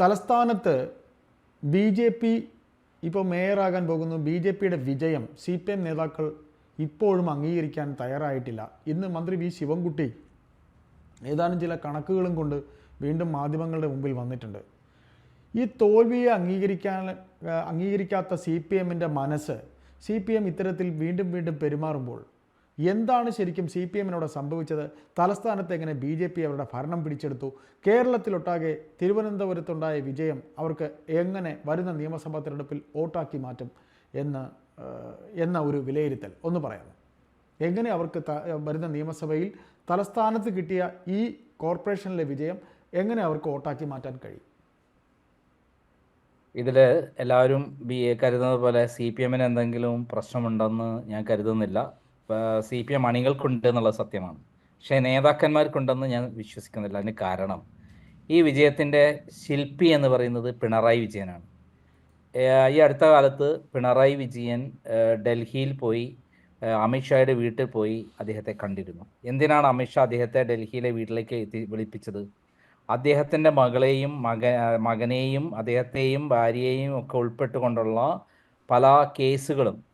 തലസ്ഥാനത്ത് B J P ഇപ്പോൾ മേയറാകാൻ പോകുന്നു. ബി ജെ പിയുടെ വിജയം സി പി എം നേതാക്കൾ ഇപ്പോഴും അംഗീകരിക്കാൻ തയ്യാറായിട്ടില്ല. ഇന്ന് മന്ത്രി വി ശിവൻകുട്ടി ഏതാനും ചില കണക്കുകളും കൊണ്ട് വീണ്ടും മാധ്യമങ്ങളുടെ മുമ്പിൽ വന്നിട്ടുണ്ട്. ഈ തോൽവിയെ അംഗീകരിക്കാൻ അംഗീകരിക്കാത്ത സി പി എമ്മിന്റെ മനസ്സ് സി പി എം ഇത്തരത്തിൽ വീണ്ടും വീണ്ടും പെരുമാറുമ്പോൾ എന്താണ് ശരിക്കും സി പി എമ്മിനോട് സംഭവിച്ചത്? തലസ്ഥാനത്ത് എങ്ങനെ ബി ജെ പി അവരുടെ ഭരണം പിടിച്ചെടുത്തു? കേരളത്തിലൊട്ടാകെ തിരുവനന്തപുരത്തുണ്ടായ വിജയം അവർക്ക് എങ്ങനെ വരുന്ന നിയമസഭാ തിരഞ്ഞെടുപ്പിൽ വോട്ടാക്കി മാറ്റും എന്ന് എന്ന ഒരു വിലയിരുത്തൽ. ഒന്ന് പറയാമോ? എങ്ങനെ അവർക്ക് വരുന്ന നിയമസഭയിൽ തലസ്ഥാനത്ത് കിട്ടിയ ഈ കോർപ്പറേഷനിലെ വിജയം എങ്ങനെ അവർക്ക് വോട്ടാക്കി മാറ്റാൻ കഴിയും? ഇതിൽ എല്ലാവരും ബി എ കരുതുന്നത് പോലെ സി പി എമ്മിന് എന്തെങ്കിലും പ്രശ്നമുണ്ടെന്ന് ഞാൻ കരുതുന്നില്ല. സി പി എം അണികൾക്കുണ്ട് എന്നുള്ളത് സത്യമാണ്. പക്ഷേ നേതാക്കന്മാർക്കുണ്ടെന്ന് ഞാൻ വിശ്വസിക്കുന്നില്ല. അതിന് കാരണം ഈ വിജയത്തിന്റെ ശില്പി എന്ന് പറയുന്നത് പിണറായി വിജയനാണ്. ഈ അടുത്ത കാലത്ത് പിണറായി വിജയൻ ഡൽഹിയിൽ പോയി അമിത്ഷായുടെ വീട്ടിൽ പോയി അദ്ദേഹത്തെ കണ്ടിരുന്നു. എന്തിനാണ് അമിത്ഷാ അദ്ദേഹത്തെ ഡൽഹിയിലെ വീട്ടിലേക്ക് എത്തി വിളിപ്പിച്ചത്? അദ്ദേഹത്തിന്റെ മകളെയും മക മകനെയും അദ്ദേഹത്തെയും ഭാര്യയെയും ഒക്കെ ഉൾപ്പെട്ടുകൊണ്ടുള്ള പല കേസുകളും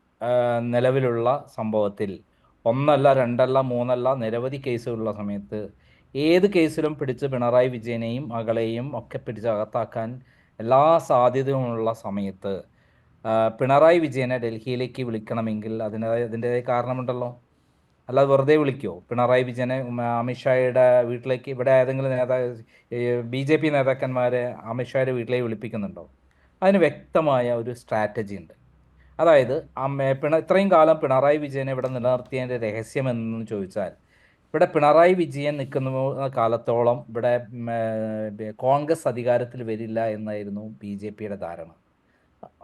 നിലവിലുള്ള സംഭവത്തിൽ ഒന്നല്ല രണ്ടല്ല മൂന്നല്ല നിരവധി കേസുകളുള്ള സമയത്ത് ഏത് കേസിലും പിടിച്ച് പിണറായി വിജയനെയും മകളെയും ഒക്കെ പിടിച്ച് അകത്താക്കാൻ എല്ലാ സാധ്യതയുമുള്ള സമയത്ത് പിണറായി വിജയനെ ഡൽഹിയിലേക്ക് വിളിക്കണമെങ്കിൽ അതിന്റെതായ അതിന്റെതായ കാരണമുണ്ടല്ലോ. അല്ലാതെ വെറുതെ വിളിക്കുമോ പിണറായി വിജയനെ അമിത്ഷായുടെ വീട്ടിലേക്ക് ഇവിടെ ഏതെങ്കിലും നേതാ ബി ജെ പി നേതാക്കന്മാരെ അമിത്ഷായുടെ വീട്ടിലേക്ക് വിളിപ്പിക്കുന്നുണ്ടോ? അതിന് വ്യക്തമായ ഒരു സ്ട്രാറ്റജി ഉണ്ട് അതായത് അമ്മ പിണ ഇത്രയും കാലം പിണറായി വിജയനെ ഇവിടെ നിലനിർത്തിയതിന്റെ രഹസ്യം എന്ന് ചോദിച്ചാൽ ഇവിടെ പിണറായി വിജയൻ നിൽക്കുന്ന കാലത്തോളം ഇവിടെ കോൺഗ്രസ് അധികാരത്തിൽ വരില്ല എന്നായിരുന്നു ബി ജെ പിയുടെ ധാരണ.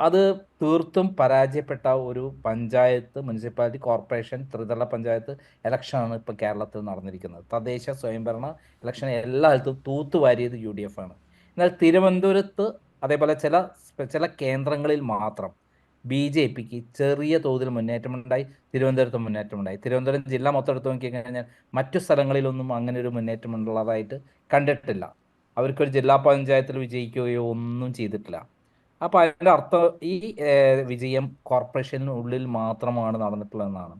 അത് തീർത്തും പരാജയപ്പെട്ട ഒരു പഞ്ചായത്ത് മുനിസിപ്പാലിറ്റി കോർപ്പറേഷൻ ത്രിതല പഞ്ചായത്ത് ഇലക്ഷനാണ് ഇപ്പോൾ കേരളത്തിൽ നടന്നിരിക്കുന്നത്. തദ്ദേശ സ്വയംഭരണ ഇലക്ഷൻ എല്ലായിടത്തും തൂത്തുവാരിയത് യു ഡി എഫ് ആണ്. എന്നാൽ തിരുവനന്തപുരത്ത് അതേപോലെ ചില ചില കേന്ദ്രങ്ങളിൽ മാത്രം ബി ജെ പിക്ക് ചെറിയ തോതിൽ മുന്നേറ്റമുണ്ടായി തിരുവനന്തപുരത്ത് മുന്നേറ്റമുണ്ടായി. തിരുവനന്തപുരം ജില്ല മൊത്തം എടുത്ത് നോക്കിക്കഴിഞ്ഞാൽ മറ്റു സ്ഥലങ്ങളിലൊന്നും അങ്ങനെ ഒരു മുന്നേറ്റമുള്ളതായിട്ട് കണ്ടിട്ടില്ല. അവർക്കൊരു ജില്ലാ പഞ്ചായത്തിൽ വിജയിക്കുകയോ ഒന്നും ചെയ്തിട്ടില്ല. അപ്പോൾ അതിന്റെ അർത്ഥം ഈ വിജയം കോർപ്പറേഷനുള്ളിൽ മാത്രമാണ് നടന്നിട്ടുള്ളതെന്നാണ്.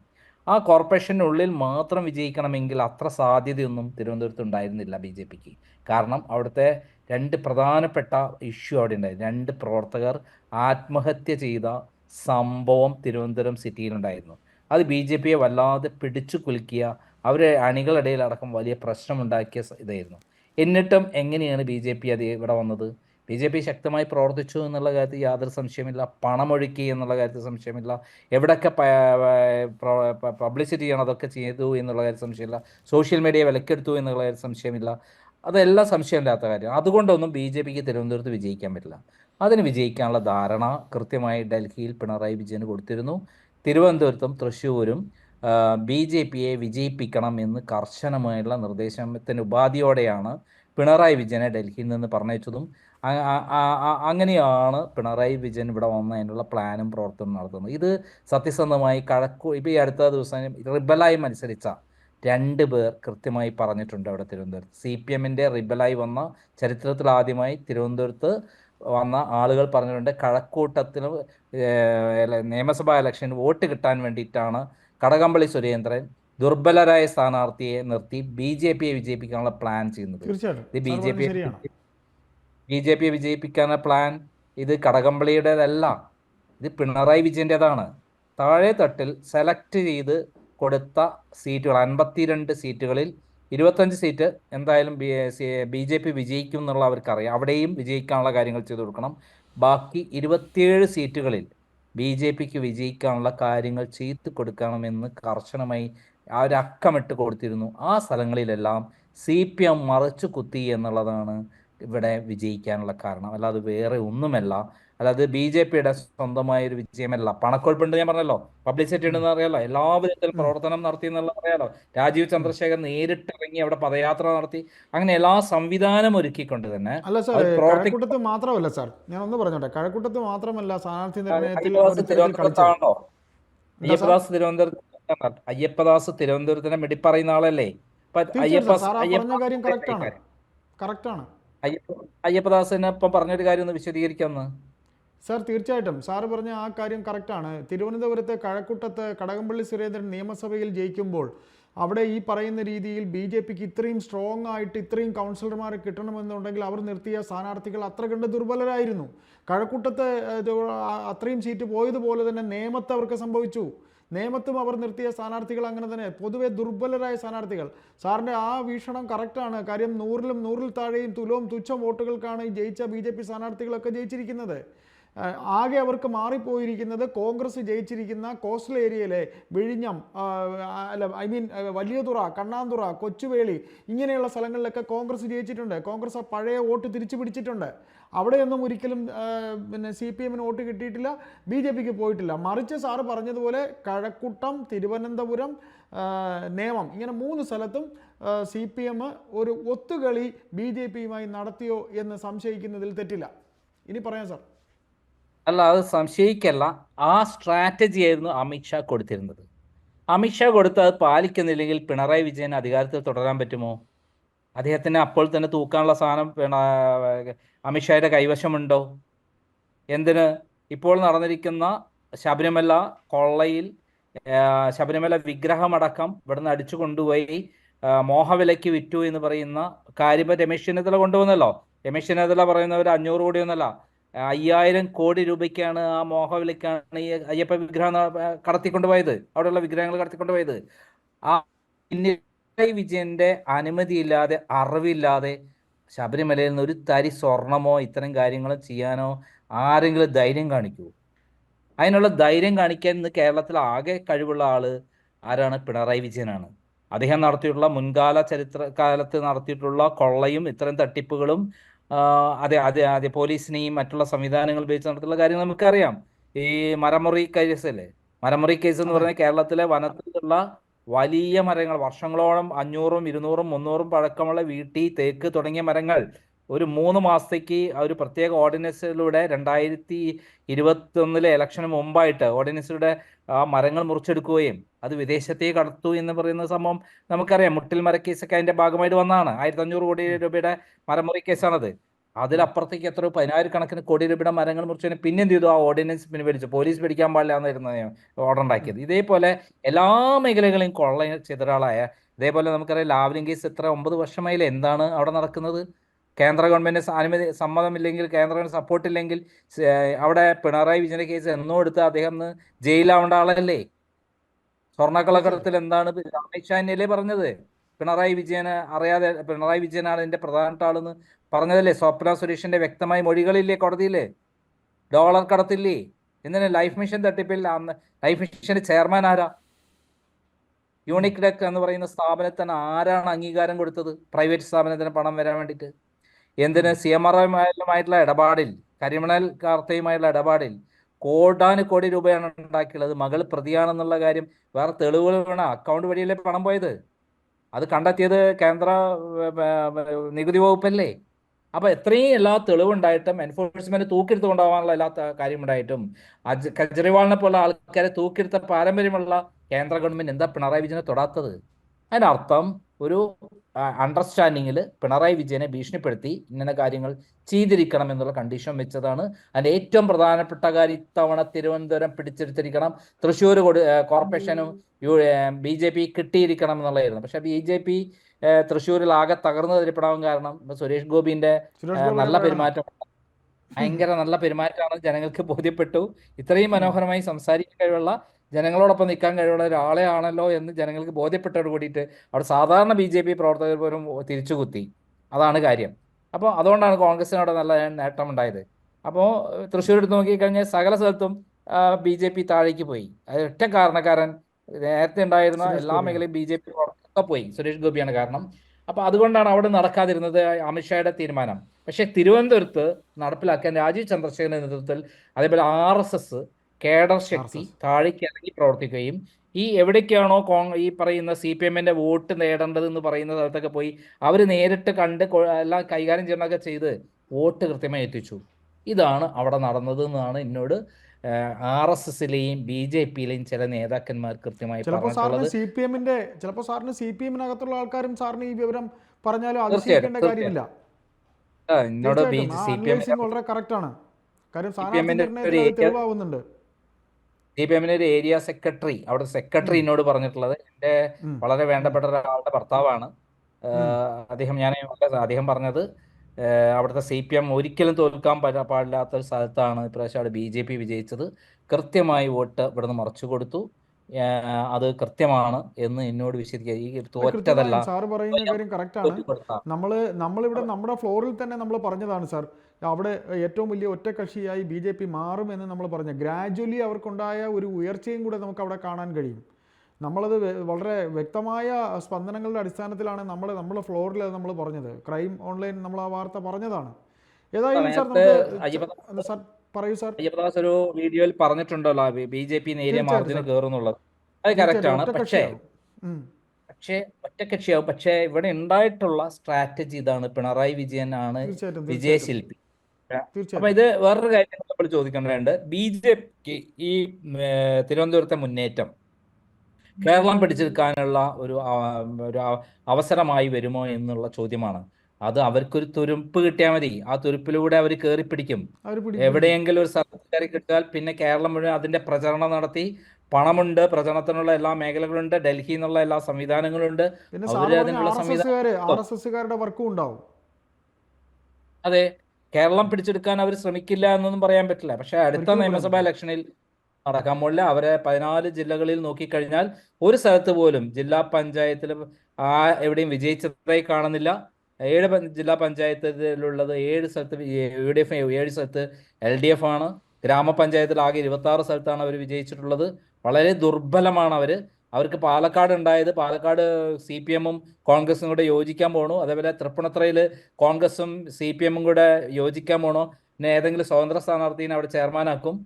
ആ കോർപ്പറേഷനുള്ളിൽ മാത്രം വിജയിക്കണമെങ്കിൽ അത്ര സാധ്യതയൊന്നും തിരുവനന്തപുരത്ത് ഉണ്ടായിരുന്നില്ല ബി ജെ പിക്ക്. കാരണം അവിടുത്തെ രണ്ട് പ്രധാനപ്പെട്ട ഇഷ്യൂ അവിടെ ഉണ്ടായിരുന്നു രണ്ട് പ്രവർത്തകർ ആത്മഹത്യ ചെയ്ത സംഭവം തിരുവനന്തപുരം സിറ്റിയിലുണ്ടായിരുന്നു അത് ബി ജെ പിയെ വല്ലാതെ പിടിച്ചു കുലുക്കിയ അവരെ അണികളിടയിൽ അടക്കം വലിയ പ്രശ്നമുണ്ടാക്കിയ ഇതായിരുന്നു. എന്നിട്ടും എങ്ങനെയാണ് ബി ജെ പി അത് ഇവിടെ വന്നത്? ബി ജെ പി ശക്തമായി പ്രവർത്തിച്ചു എന്നുള്ള കാര്യത്തിൽ യാതൊരു സംശയമില്ല. പണമൊഴുക്കി എന്നുള്ള കാര്യത്തിൽ സംശയമില്ല. എവിടെയൊക്കെ പബ്ലിസിറ്റി ചെയ്യണം അതൊക്കെ ചെയ്തു എന്നുള്ള കാര്യം സംശയമില്ല. സോഷ്യൽ മീഡിയ വിലക്കെടുത്തു എന്നുള്ള കാര്യം സംശയമില്ല. അതെല്ലാം സംശയമില്ലാത്ത കാര്യം. അതുകൊണ്ടൊന്നും ബി ജെ പിക്ക് തിരുവനന്തപുരത്ത് വിജയിക്കാൻ പറ്റില്ല. അതിന് വിജയിക്കാനുള്ള ധാരണ കൃത്യമായി ഡൽഹിയിൽ പിണറായി വിജയന് കൊടുത്തിരുന്നു. തിരുവനന്തപുരത്തും തൃശ്ശൂരും ബി ജെ പിയെ വിജയിപ്പിക്കണം എന്ന് കർശനമായുള്ള നിർദ്ദേശത്തിന് ഉപാധിയോടെയാണ് പിണറായി വിജയനെ ഡൽഹിയിൽ നിന്ന് പറഞ്ഞയച്ചതും അങ്ങനെയാണ് പിണറായി വിജയൻ ഇവിടെ വന്നതിനുള്ള പ്ലാനും പ്രവർത്തനം നടത്തുന്നത്. ഇത് സത്യസന്ധമായി കഴക്കു ഇപ്പോൾ ഈ അടുത്ത ദിവസം റിബലായി മത്സരിച്ച രണ്ട് പേർ കൃത്യമായി പറഞ്ഞിട്ടുണ്ട് അവിടെ തിരുവനന്തപുരത്ത്. സി പി എമ്മിന്റെ റിബലായി വന്ന ചരിത്രത്തിൽ ആദ്യമായി തിരുവനന്തപുരത്ത് വന്ന ആളുകൾ പറഞ്ഞിട്ടുണ്ട് കഴക്കൂട്ടത്തിന് നിയമസഭാ ഇലക്ഷന് വോട്ട് കിട്ടാൻ വേണ്ടിയിട്ടാണ് കടകംപള്ളി സുരേന്ദ്രൻ ദുർബലരായ സ്ഥാനാർത്ഥിയെ നിർത്തി ബി ജെ പിയെ വിജയിപ്പിക്കാനുള്ള പ്ലാൻ ചെയ്യുന്നത്. ഇത് B J P B J പിയെ വിജയിപ്പിക്കാനുള്ള പ്ലാൻ ഇത് കടകംപള്ളിയുടേതല്ല ഇത് പിണറായി വിജയന്റെതാണ് താഴെ തട്ടിൽ സെലക്ട് ചെയ്ത് കൊടുത്ത സീറ്റുകൾ അൻപത്തിരണ്ട് സീറ്റുകളിൽ ഇരുപത്തഞ്ച് സീറ്റ് എന്തായാലും ബി ബി ജെ പി വിജയിക്കും എന്നുള്ള അവർക്കറിയാം. അവിടെയും വിജയിക്കാനുള്ള കാര്യങ്ങൾ ചെയ്തു കൊടുക്കണം. ബാക്കി ഇരുപത്തിയേഴ് സീറ്റുകളിൽ ബി ജെ പിക്ക് വിജയിക്കാനുള്ള കാര്യങ്ങൾ ചെയ്തു കൊടുക്കണമെന്ന് കർശനമായി ആ ഒരു അക്കമിട്ട് കൊടുത്തിരുന്നു. ആ സ്ഥലങ്ങളിലെല്ലാം സി പി എം മറച്ചു കുത്തി എന്നുള്ളതാണ് ഇവിടെ വിജയിക്കാനുള്ള കാരണം. അല്ലാതെ വേറെ ഒന്നുമല്ല. അല്ലാതെ ബി ജെ പിയുടെ സ്വന്തമായ ഒരു വിജയമല്ല. പണക്കൊഴുപ്പുണ്ട് ഞാൻ പറഞ്ഞല്ലോ. പബ്ലിസിറ്റി ഉണ്ടെന്ന് അറിയാലോ. എല്ലാ വിധത്തിലും പ്രവർത്തനം നടത്തി എന്നുള്ളത് അറിയാലോ. രാജീവ് ചന്ദ്രശേഖർ നേരിട്ട് ഇറങ്ങി അവിടെ പദയാത്ര നടത്തി. അങ്ങനെ എല്ലാ സംവിധാനം ഒരുക്കിക്കൊണ്ട് തന്നെ അല്ല സാർ കഴക്കൂട്ടത്ത് മാത്രമല്ല സാർ. ഞാൻ ഒന്ന് പറഞ്ഞോട്ടെ. കഴക്കൂട്ടത്ത് മാത്രമല്ല സ്ഥാനാർത്ഥി നിർണയത്തിൽ കളിച്ചത് തിരുവനന്തപുരത്താണോ? തിരുവനന്തപുരത്ത് അയ്യപ്പദാസ് തിരുവനന്തപുരത്തിനെ മിടിപ്പറയുന്ന ആളല്ലേ? ഇപ്പൊ തീർച്ചയായിട്ടും അയ്യപ്പ സാർ ആ അയ്യപ്പ പറഞ്ഞ കാര്യം കറക്റ്റാണ് കറക്റ്റാണ് അയ്യപ്പ ഇപ്പം പറഞ്ഞൊരു കാര്യം ഒന്ന് വിശദീകരിക്കാമെന്ന് സാർ തീർച്ചയായിട്ടും. സാറ് പറഞ്ഞ ആ കാര്യം കറക്റ്റാണ് തിരുവനന്തപുരത്തെ കഴക്കൂട്ടത്ത് കടകംപള്ളി സുരേന്ദ്രൻ നിയമസഭയിൽ ജയിക്കുമ്പോൾ അവിടെ ഈ പറയുന്ന രീതിയിൽ ബി ജെ പിക്ക് ഇത്രയും സ്ട്രോങ് ആയിട്ട് ഇത്രയും കൗൺസിലർമാരെ കിട്ടണമെന്നുണ്ടെങ്കിൽ അവർ നിർത്തിയ സ്ഥാനാർത്ഥികൾ അത്ര കണ്ട് ദുർബലരായിരുന്നു. കഴക്കൂട്ടത്ത് അത്രയും സീറ്റ് പോയതുപോലെ തന്നെ നേമത്ത് അവർക്ക് സംഭവിച്ചു. നേമത്തും അവർ നിർത്തിയ സ്ഥാനാർത്ഥികൾ അങ്ങനെ തന്നെ. പൊതുവെ ദുർബലരായ സ്ഥാനാർത്ഥികൾ. സാറിന്റെ ആ വീക്ഷണം കറക്റ്റാണ് കാര്യം നൂറിലും നൂറിൽ താഴെയും തുലവും തുച്ഛം വോട്ടുകൾക്കാണ് ഈ ജയിച്ച ബി ജെ പി സ്ഥാനാർത്ഥികളൊക്കെ ജയിച്ചിരിക്കുന്നത്. ആകെ അവർക്ക് മാറിപ്പോയിരിക്കുന്നത് കോൺഗ്രസ് ജയിച്ചിരിക്കുന്ന കോസ്റ്റൽ ഏരിയയിലെ വിഴിഞ്ഞം അല്ല ഐ മീൻ വലിയതുറ കണ്ണാന്തുറ കൊച്ചുവേളി ഇങ്ങനെയുള്ള സ്ഥലങ്ങളിലൊക്കെ കോൺഗ്രസ് ജയിച്ചിട്ടുണ്ട്. കോൺഗ്രസ് ആ പഴയ വോട്ട് തിരിച്ചു പിടിച്ചിട്ടുണ്ട്. അവിടെയൊന്നും ഒരിക്കലും പിന്നെ സി പി എമ്മിന് വോട്ട് കിട്ടിയിട്ടില്ല ബി ജെ പിക്ക് പോയിട്ടില്ല. മറിച്ച് സാറ് പറഞ്ഞതുപോലെ കഴക്കൂട്ടം തിരുവനന്തപുരം നേമം ഇങ്ങനെ മൂന്ന് സ്ഥലത്തും സി പി എം ഒരു ഒത്തുകളി ബി ജെ പിയുമായി നടത്തിയോ എന്ന് സംശയിക്കുന്നതിൽ തെറ്റില്ല. ഇനി പറയാം സാർ. അല്ല അത് സംശയിക്കല്ല. ആ സ്ട്രാറ്റജി ആയിരുന്നു അമിത്ഷാ കൊടുത്തിരുന്നത്. അമിത്ഷാ കൊടുത്ത് അത് പാലിക്കുന്നില്ലെങ്കിൽ പിണറായി വിജയൻ അധികാരത്തിൽ തുടരാൻ പറ്റുമോ? അദ്ദേഹത്തിന് അപ്പോൾ തന്നെ തൂക്കാനുള്ള സാധനം അമിത്ഷായുടെ കൈവശമുണ്ടോ? എന്തിന്? ഇപ്പോൾ നടന്നിരിക്കുന്ന ശബരിമല കൊള്ളയിൽ ശബരിമല വിഗ്രഹമടക്കം ഇവിടുന്ന് അടിച്ചു കൊണ്ടുപോയി മോഹവിലയ്ക്ക് വിറ്റു എന്ന് പറയുന്ന കാര്യം രമേശ് ചെന്നിത്തല കൊണ്ടുവന്നല്ലോ. രമേശ് ചെന്നിത്തല പറയുന്നവർ അഞ്ഞൂറ് കോടിയൊന്നല്ല അയ്യായിരം കോടി രൂപയ്ക്കാണ് ആ മോഹവിലയ്ക്കാണ് ഈ അയ്യപ്പ വിഗ്രഹം കടത്തിക്കൊണ്ടുപോയത്. അവിടെയുള്ള വിഗ്രഹങ്ങൾ കടത്തിക്കൊണ്ടുപോയത്. ആ പിണറായി വിജയന്റെ അനുമതിയില്ലാതെ അറിവില്ലാതെ ശബരിമലയിൽ നിന്ന് ഒരു തരി സ്വർണമോ ഇത്തരം കാര്യങ്ങൾ ചെയ്യാനോ ആരെങ്കിലും ധൈര്യം കാണിക്കൂ അതിനുള്ള ധൈര്യം കാണിക്കാൻ ഇന്ന് കേരളത്തിൽ ആകെ കഴിവുള്ള ആൾ ആരാണ്? പിണറായി വിജയനാണ്. അദ്ദേഹം നടത്തിയിട്ടുള്ള മുൻകാല ചരിത്ര കാലത്ത് നടത്തിയിട്ടുള്ള കൊള്ളയും ഇത്തരം തട്ടിപ്പുകളും അതെ അതെ അതെ പോലീസിനെയും മറ്റുള്ള സംവിധാനങ്ങൾ ഉപയോഗിച്ച് നടത്തുള്ള കാര്യങ്ങൾ നമുക്കറിയാം. ഈ മരമുറി കേസ് അല്ലേ? മരമുറി കേസ് എന്ന് പറഞ്ഞാൽ കേരളത്തിലെ വനത്തിലുള്ള വലിയ മരങ്ങൾ വർഷങ്ങളോളം അഞ്ഞൂറും ഇരുന്നൂറും മുന്നൂറും പഴക്കമുള്ള വീട്ടി തേക്ക് തുടങ്ങിയ മരങ്ങൾ ഒരു മൂന്ന് മാസത്തേക്ക് ഒരു പ്രത്യേക ഓർഡിനൻസിലൂടെ രണ്ടായിരത്തി ഇരുപത്തി ഒന്നിലെ ഇലക്ഷന് മുമ്പായിട്ട് ഓർഡിനൻസിലൂടെ ആ മരങ്ങൾ മുറിച്ചെടുക്കുകയും അത് വിദേശത്തേക്ക് കടത്തു എന്ന് പറയുന്ന സംഭവം നമുക്കറിയാം. മുട്ടിൽ മരക്കേസൊക്കെ അതിന്റെ ഭാഗമായിട്ട് വന്നതാണ്. ആയിരത്തി അഞ്ഞൂറ് കോടി രൂപയുടെ മരമുറി കേസാണത്. അതിലപ്പുറത്തേക്ക് എത്ര പതിനായിരക്കണക്കിന് കോടി രൂപയുടെ മരങ്ങൾ മുറിച്ചതിന് പിന്നെ എന്ത് ചെയ്തു? ആ ഓർഡിനൻസ് പിൻവലിച്ചു പോലീസ് പിടിക്കാൻ പാടില്ല എന്നായിരുന്നു ഓർഡർ ഉണ്ടാക്കിയത്. ഇതേപോലെ എല്ലാ മേഖലകളെയും കൊള്ള ചെതറാളായ ഇതേപോലെ നമുക്കറിയാം ലാവ്ലിംഗ് കേസ് എത്ര ഒമ്പത് വർഷമായാലും എന്താണ് അവിടെ നടക്കുന്നത്? കേന്ദ്ര ഗവൺമെന്റ് അനുമതി സമ്മതമില്ലെങ്കിൽ കേന്ദ്ര ഗവൺമെന്റ് സപ്പോർട്ടില്ലെങ്കിൽ അവിടെ പിണറായി വിജയന്റെ കേസ് എന്നോ എടുത്ത് അദ്ദേഹം ജയിലാവേണ്ട ആളല്ലേ? സ്വർണക്കളക്കടത്തിൽ എന്താണ് അമിത്ഷാ തന്നെയല്ലേ പറഞ്ഞത്? പിണറായി വിജയന് അറിയാതെ പിണറായി വിജയനാണ് ഇതിന്റെ പ്രധാനപ്പെട്ട ആളെന്ന് പറഞ്ഞതല്ലേ? സ്വപ്ന സുരേഷിന്റെ വ്യക്തമായ മൊഴികളില്ലേ കോടതിയിൽ ഡോളർ കടത്തില്ലേ? എന്തിനാ ലൈഫ് മിഷൻ തട്ടിപ്പിൽ അന്ന് ലൈഫ് മിഷന്റെ ചെയർമാൻ ആരാ? യൂണിക് ഡെക്ക് എന്ന് പറയുന്ന സ്ഥാപനത്തിന് ആരാണ് അംഗീകാരം കൊടുത്തത്? പ്രൈവറ്റ് സ്ഥാപനത്തിന് പണം വരാൻ വേണ്ടിയിട്ട്. എന്തിന് സി എം ആർ ആറുമായിട്ടുള്ള ഇടപാടിൽ കരിമണൽ കാർത്തയുമായുള്ള ഇടപാടിൽ കോടാനുകോടി രൂപയാണ് ഉണ്ടാക്കിയുള്ളത്. മകൾ പ്രതിയാണെന്നുള്ള കാര്യം വേറെ തെളിവുകൾ വേണം? അക്കൗണ്ട് വഴിയല്ലേ പണം പോയത്? അത് കണ്ടെത്തിയത് കേന്ദ്ര നികുതി വകുപ്പല്ലേ? അപ്പൊ എത്രയും എല്ലാ തെളിവുണ്ടായിട്ടും എൻഫോഴ്സ്മെന്റ് തൂക്കിയെടുത്ത് കൊണ്ടുപോകാനുള്ള എല്ലാ കാര്യമുണ്ടായിട്ടും അജ് കെജ്രിവാളിനെ പോലെ ആൾക്കാരെ തൂക്കിയെടുത്ത പാരമ്പര്യമുള്ള കേന്ദ്ര ഗവൺമെന്റ് എന്താ പിണറായി വിജയനെ തൊടാത്തത്? അതിനർത്ഥം ഒരു അണ്ടർസ്റ്റാൻഡിങ്ങിൽ പിണറായി വിജയനെ ഭീഷണിപ്പെടുത്തി ഇങ്ങനെ കാര്യങ്ങൾ ചെയ്തിരിക്കണം എന്നുള്ള കണ്ടീഷൻ വെച്ചതാണ്. അതിന്റെ ഏറ്റവും പ്രധാനപ്പെട്ട കാര്യം ഇത്തവണ തിരുവനന്തപുരം പിടിച്ചെടുത്തിരിക്കണം. തൃശ്ശൂർ കൊടു കോർപ്പറേഷനും യു ബി ജെ പി കിട്ടിയിരിക്കണം എന്നുള്ളതായിരുന്നു പക്ഷെ ബി ജെ പി തൃശ്ശൂരിൽ ആകെ തകർന്നു തരിപ്പെടാൻ കാരണം സുരേഷ് ഗോപിന്റെ നല്ല. പെരുമാറ്റം. ഭയങ്കര നല്ല പെരുമാറ്റമാണ്. ജനങ്ങൾക്ക് ബോധ്യപ്പെട്ടു. ഇത്രയും മനോഹരമായി സംസാരിക്കാൻ കഴിവുള്ള ജനങ്ങളോടൊപ്പം നിൽക്കാൻ കഴിവുള്ള ഒരാളെ ആണല്ലോ എന്ന് ജനങ്ങൾക്ക് ബോധ്യപ്പെട്ടോട് കൂടിയിട്ട് അവിടെ സാധാരണ ബി ജെ പി പ്രവർത്തകർ പോലും തിരിച്ചുകുത്തി അതാണ് കാര്യം. അപ്പോൾ അതുകൊണ്ടാണ് കോൺഗ്രസിന് അവിടെ നല്ല നേട്ടം ഉണ്ടായത് അപ്പോൾ തൃശ്ശൂർ എടുത്ത് നോക്കിക്കഴിഞ്ഞാൽ സകല സ്ഥലത്തും ബി ജെ പി താഴേക്ക് പോയി. അത് ഒറ്റ കാരണക്കാരൻ നേരത്തെ ഉണ്ടായിരുന്ന എല്ലാ മേഖലയും ബി ജെ പി ഒക്കെ പോയി. സുരേഷ് ഗോപിയാണ് കാരണം. അപ്പൊ അതുകൊണ്ടാണ് അവിടെ നടക്കാതിരുന്നത് അമിത്ഷായുടെ തീരുമാനം. പക്ഷെ തിരുവനന്തപുരത്ത് നടപ്പിലാക്കാൻ രാജീവ് ചന്ദ്രശേഖരന്റെ നേതൃത്വത്തിൽ അതേപോലെ ആർ എസ് എസ് കേഡർ ശക്തി. താഴേക്ക് ഇറങ്ങി പ്രവർത്തിക്കുകയും ഈ എവിടേക്കാണോ കോങ് ഈ പറയുന്ന സി പി എമ്മിന്റെ വോട്ട് നേടേണ്ടത് എന്ന് പറയുന്ന സ്ഥലത്തൊക്കെ പോയി അവർ നേരിട്ട് കണ്ട് എല്ലാം കൈകാര്യം ചെയ്യണമൊക്കെ ചെയ്ത് വോട്ട് കൃത്യമായി എത്തിച്ചു ഇതാണ് അവിടെ നടന്നത് എന്നാണ് എന്നോട് ആർ എസ് എസിലെയും ബി ജെ പിയിലെയും ചില നേതാക്കന്മാർ കൃത്യമായി ചിലപ്പോൾ സാറിന് സി പി എമ്മിന്റെ ചിലപ്പോൾ സാറിന് സി പി എമ്മിനകത്തുള്ള ആൾക്കാരും സാറിന് ഈ വിവരം പറഞ്ഞാലും അതിശയിക്കേണ്ട കാര്യമില്ല. എന്നോട് വളരെ കാര്യം തെളിവാകുന്നുണ്ട്. എമ്മിന്റെ ഒരു ഏരിയ സെക്രട്ടറി അവിടെ സെക്രട്ടറി എന്നോട് പറഞ്ഞിട്ടുള്ളത് എന്റെ വളരെ വേണ്ടപ്പെട്ട ഒരാളുടെ ഭർത്താവാണ്. അദ്ദേഹം ഞാൻ അദ്ദേഹം പറഞ്ഞത് അവിടുത്തെ സി പി എം ഒരിക്കലും തോൽക്കാൻ പാടില്ലാത്ത ഒരു സ്ഥലത്താണ് ഇപ്രാവശ്യം അവിടെ ബി ജെ പി വിജയിച്ചത്. കൃത്യമായി വോട്ട് ഇവിടുന്ന് മറച്ചു കൊടുത്തു. അത് കൃത്യമാണ് എന്ന് എന്നോട് വിശദീകരിക്കുക തോറ്റതല്ല. സാർ പറയുന്ന കാര്യം കറക്റ്റാണ് നമ്മൾ നമ്മളിവിടെ നമ്മുടെ ഫ്ലോറിൽ തന്നെ നമ്മൾ പറഞ്ഞതാണ് സാർ. അവിടെ ഏറ്റവും വലിയ ഒറ്റക്കക്ഷിയായി ബി ജെ പി മാറും എന്ന് നമ്മൾ പറഞ്ഞു ഗ്രാജുവലി അവർക്കുണ്ടായ ഒരു ഉയർച്ചയും കൂടെ നമുക്ക് അവിടെ കാണാൻ കഴിയും. നമ്മളത് വളരെ വ്യക്തമായ സ്പന്ദനങ്ങളുടെ അടിസ്ഥാനത്തിലാണ് നമ്മൾ നമ്മുടെ ഫ്ലോറിൽ അത് നമ്മൾ പറഞ്ഞത്. ക്രൈം ഓൺലൈൻ നമ്മൾ ആ വാർത്ത പറഞ്ഞതാണ്. ഏതായാലും സാർ നമുക്ക് സാർ പറയൂ സാർ. അയ്യപ്പദാസ് ഒരു വീഡിയോയിൽ പറഞ്ഞിട്ടുണ്ടല്ലോ ബി ജെ പി നേരിയ മാർജിന് കയറുന്നുള്ളത്. അത് കറക്റ്റ് ആണ് പക്ഷേ പക്ഷേ ഒറ്റക്കക്ഷിയാവും പക്ഷേ ഇവിടെ ഉണ്ടായിട്ടുള്ള സ്ട്രാറ്റജി ഇതാണ്. പിണറായി വിജയൻ ആണ് വിജയശില്പി. അപ്പൊ ഇത് വേറൊരു കാര്യം നമ്മൾ ചോദിക്കേണ്ടതുണ്ട്. ബി ജെ പിക്ക് ഈ തിരുവനന്തപുരത്തെ മുന്നേറ്റം കേരളം പിടിച്ചെടുക്കാനുള്ള ഒരു ഒരു അവസരമായി വരുമോ എന്നുള്ള ചോദ്യമാണ്. അത് അവർക്കൊരു തുരുപ്പ് കിട്ടിയാൽ മതി. ആ തുരുപ്പിലൂടെ അവർ കയറി പിടിക്കും. എവിടെയെങ്കിലും ഒരു സ്ഥലത്ത് കയറി കിട്ടിയാൽ പിന്നെ കേരളം മുഴുവൻ അതിന്റെ പ്രചരണം നടത്തി. പണമുണ്ട് പ്രചരണത്തിനുള്ള എല്ലാ മേഖലകളുണ്ട് ഡൽഹിയിൽ നിന്നുള്ള എല്ലാ സംവിധാനങ്ങളുണ്ട്. അവർ അതിനുള്ള സംവിധാനം വർക്കും ഉണ്ടാവും. അതെ. കേരളം പിടിച്ചെടുക്കാൻ അവർ ശ്രമിക്കില്ല എന്നൊന്നും പറയാൻ പറ്റില്ല. പക്ഷെ അടുത്ത നിയമസഭാ. ഇലക്ഷനിൽ നടക്കാൻ പോലില്ല അവരെ പതിനാല് ജില്ലകളിൽ നോക്കിക്കഴിഞ്ഞാൽ ഒരു സ്ഥലത്ത് പോലും ജില്ലാ പഞ്ചായത്തിൽ ആ എവിടെയും വിജയിച്ചതായി കാണുന്നില്ല. ഏഴ് ജില്ലാ പഞ്ചായത്തിലുള്ളത് ഏഴ് സ്ഥലത്ത് യു ഡി എഫ് ഏഴ് സ്ഥലത്ത് എൽ ഡി എഫ് ആണ്. ഗ്രാമപഞ്ചായത്തിൽ ആകെ ഇരുപത്തി ആറ് സ്ഥലത്താണ് അവർ വിജയിച്ചിട്ടുള്ളത്. വളരെ ദുർബലമാണ് അവർ അവർക്ക് പാലക്കാട് ഉണ്ടായത്. പാലക്കാട് സി പി എമ്മും കോൺഗ്രസും കൂടെ യോജിക്കാൻ പോകണു അതേപോലെ തൃപ്പണത്രയിൽ കോൺഗ്രസും സി പി എമ്മും കൂടെ യോജിക്കാൻ പോകണോ പിന്നെ ഏതെങ്കിലും സ്വതന്ത്ര സ്ഥാനാർത്ഥിനെ അവിടെ ചെയർമാനാക്കും.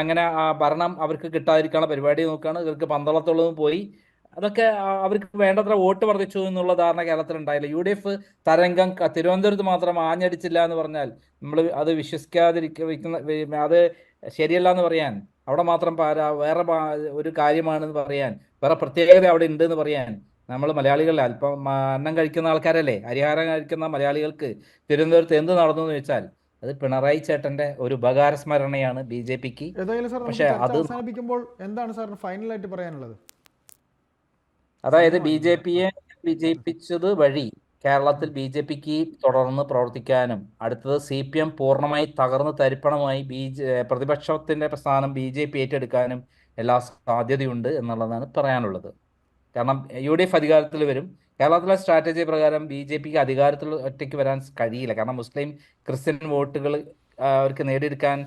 അങ്ങനെ ആ ഭരണം അവർക്ക് കിട്ടാതിരിക്കാനുള്ള പരിപാടി നോക്കുകയാണ് ഇവർക്ക് പന്തളത്തുള്ളതും പോയി. അതൊക്കെ അവർക്ക് വേണ്ടത്ര വോട്ട് വർദ്ധിച്ചു എന്നുള്ള ധാരണ കേരളത്തിൽ ഉണ്ടായില്ല. യു ഡി എഫ് തരംഗം തിരുവനന്തപുരത്ത് മാത്രം ആഞ്ഞടിച്ചില്ല എന്ന് പറഞ്ഞാൽ നമ്മൾ അത് വിശ്വസിക്കാതിരിക്കുന്ന അത് ശരിയല്ല എന്ന് പറയാൻ അവിടെ മാത്രം പാരാ വേറെ ഒരു കാര്യമാണെന്ന് പറയാൻ വേറെ പ്രത്യേകത അവിടെ ഉണ്ട് എന്ന് പറയാൻ നമ്മൾ മലയാളികൾ അല്പം അന്നം കഴിക്കുന്ന ആൾക്കാരല്ലേ? അരിഹാരം കഴിക്കുന്ന മലയാളികൾക്ക് തിരുവനന്തപുരത്ത് എന്ത് നടന്നു എന്ന് വെച്ചാൽ അത് പിണറായി ചേട്ടന്റെ ഒരു ഉപകാരസ്മരണയാണ് ബി ജെ പിക്ക്. പക്ഷേ അത് അവസാനിപ്പിക്കുമ്പോൾ എന്താണ് സാറിന് ഫൈനലായിട്ട് പറയാനുള്ളത്? അതായത് ബി ജെ പിയെ വിജയിപ്പിച്ചത് വഴി കേരളത്തിൽ ബി ജെ പിക്ക് തുടർന്ന് പ്രവർത്തിക്കാനും അടുത്തത് സി പി എം പൂർണമായി തകർന്ന് തരിപ്പണമായി ബി ജെ പ്രതിപക്ഷത്തിന്റെ സ്ഥാനം ബി ജെ പി ഏറ്റെടുക്കാനും എല്ലാ സാധ്യതയുണ്ട് എന്നുള്ളതാണ് പറയാനുള്ളത്. കാരണം യു ഡി എഫ് അധികാരത്തിൽ വരും. കേരളത്തിലെ സ്ട്രാറ്റജി പ്രകാരം ബി ജെ പിക്ക് അധികാരത്തിൽ ഒറ്റയ്ക്ക് വരാൻ കഴിയില്ല. കാരണം മുസ്ലിം ക്രിസ്ത്യൻ വോട്ടുകൾ അവർക്ക് നേടിയെടുക്കാൻ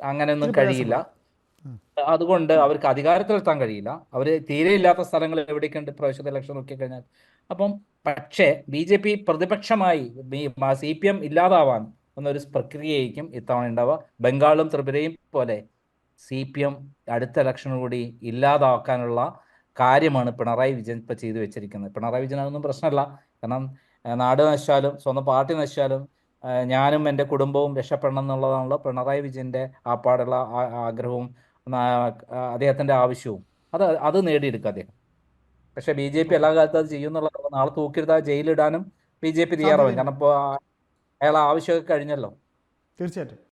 അങ്ങനെയൊന്നും കഴിയില്ല. അതുകൊണ്ട് അവർക്ക് അധികാരത്തിൽ എത്താൻ കഴിയില്ല. അവർ തീരെ ഇല്ലാത്ത സ്ഥലങ്ങൾ എവിടേക്കുണ്ട് പ്രാവശ്യത്തെ ഇലക്ഷൻ നോക്കിക്കഴിഞ്ഞാൽ. അപ്പം പക്ഷേ ബി ജെ പി പ്രതിപക്ഷമായി സി പി എം ഇല്ലാതാവാൻ എന്നൊരു പ്രക്രിയയായിരിക്കും ഇത്തവണ ഉണ്ടാവുക. ബംഗാളും ത്രിപുരയും പോലെ സി പി എം അടുത്ത ഇലക്ഷനോടുകൂടി ഇല്ലാതാക്കാനുള്ള കാര്യമാണ് പിണറായി വിജയൻ ഇപ്പൊ ചെയ്തു വെച്ചിരിക്കുന്നത്. പിണറായി വിജയൻ അതൊന്നും പ്രശ്നമല്ല. കാരണം നാട് നശിച്ചാലും സ്വന്തം പാർട്ടി നശിച്ചാലും ഞാനും എന്റെ കുടുംബവും രക്ഷപ്പെടണം എന്നുള്ളതാണല്ലോ പിണറായി വിജയന്റെ ആ പാടുള്ള ആഗ്രഹവും അദ്ദേഹത്തിന്റെ ആവശ്യവും. അത് അത് നേടിയെടുക്കുക അദ്ദേഹം. പക്ഷേ ബി ജെ പി എല്ലാ കാലത്തും അത് ചെയ്യുന്നുള്ള നാളെ തൂക്കിയെടുത്താൽ ജയിലിടാനും ബി ജെ പി തയ്യാറാവും. കാരണം ഇപ്പോൾ അയാൾ ആവശ്യമൊക്കെ കഴിഞ്ഞല്ലോ. തീർച്ചയായിട്ടും.